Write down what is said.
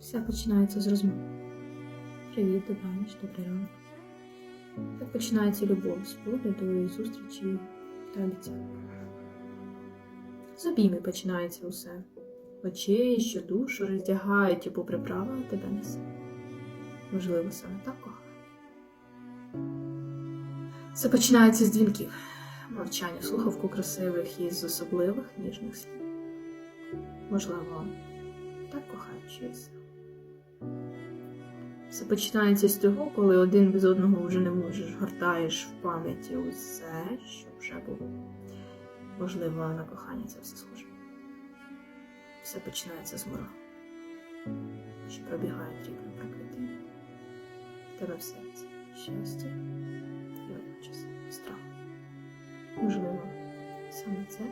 Все починається з розмови. Привіт, добра ніч, добрий ранок. Так починається любов з погляду і зустрічі та обіцянок. З обійми починається усе. Очей, що душу роздягають і попри правила тебе несе. Можливо, саме так кохає. Все починається з дзвінків, мовчання, слухавку красивих і з особливих ніжних слів. Можливо, так кохають щось. Все починається з того, коли один без одного вже не можеш, гортаєш в пам'яті усе, що вже було. Можливо, на кохання це все схоже. Все починається з мора, що пробігає ріком прокритим. В тебе в серці щастя і водночас страх. Можливо, саме це